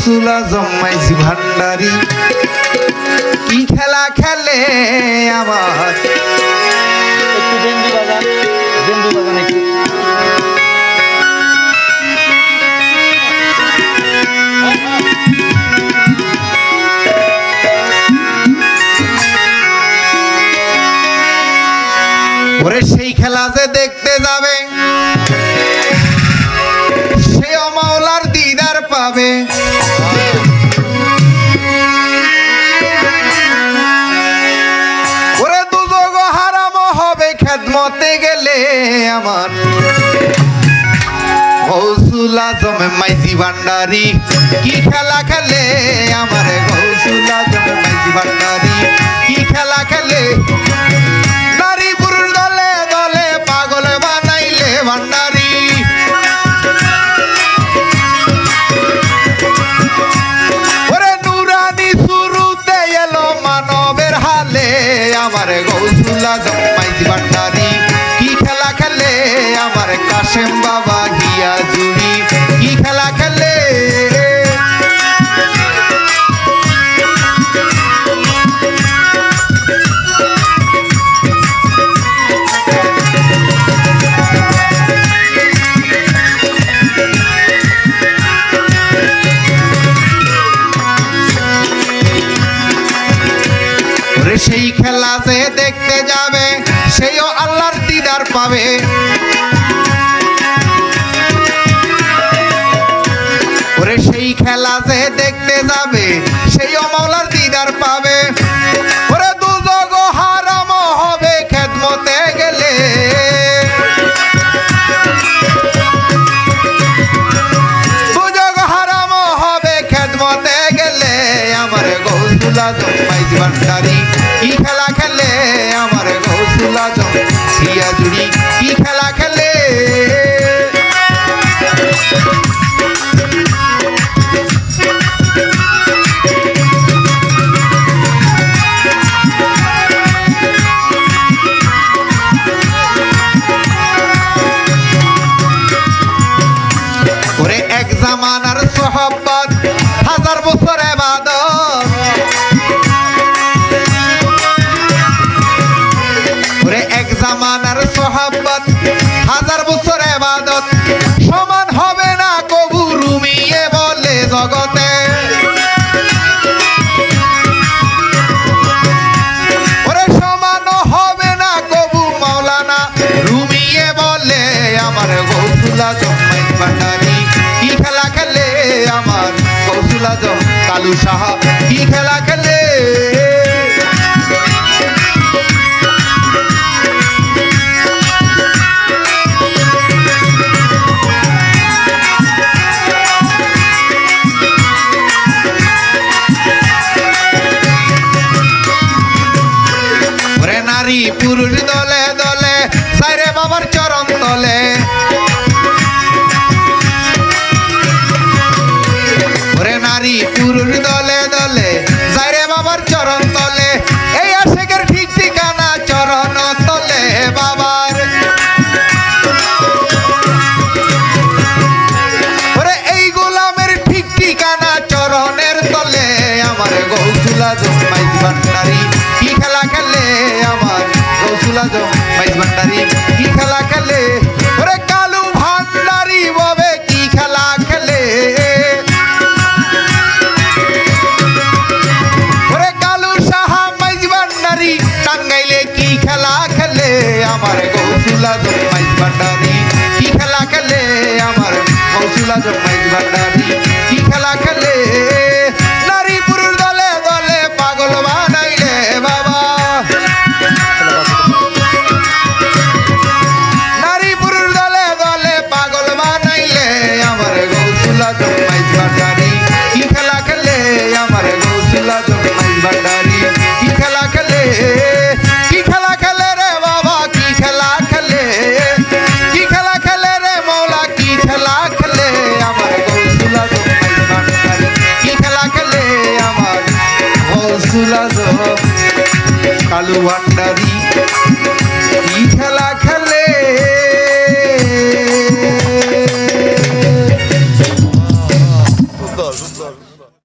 হৌসুলা জম্মাইছি ভান্ডারি। কি খেলা খেলে আমার? একটু বেন্ডি বাজান বেন্ডি বাজান একটু। ওরে সেই খেলা যে দেখতে যাবে সে অমাওলার দিদার পাবে। গেলে আমার। গৌসুলা জমে মাইজি ভান্ডারি, কি খেলা খেলে আমার গৌসুলা জমে মাইজি ভান্ডারি? কি খেলা খেলে? হালে, আমার সেই খেলা যে দেখতে যাবে সেইও আল্লাহর দিদার পাবে। ওরে সেই খেলা যে দেখতে যাবে সেইও মাওলার দিদার পাবে। ওরে দুজগ হারাম হবে গেলে। হবে গেলে। আমার হিয়া জুড়ি কি খেলা হাজার বছর এবাদত। সমান হবে না কবু রুমিয়ে বলে জগতে। ওরে, সমান হবে না কবু মাওলানা রুমিয়ে বলে আমার গৌসুলা জম্মাই ভান্ডারি। কি খেলা খেলে আমার গৌসুলা জম কালু সাহা বাবার গৌসুলা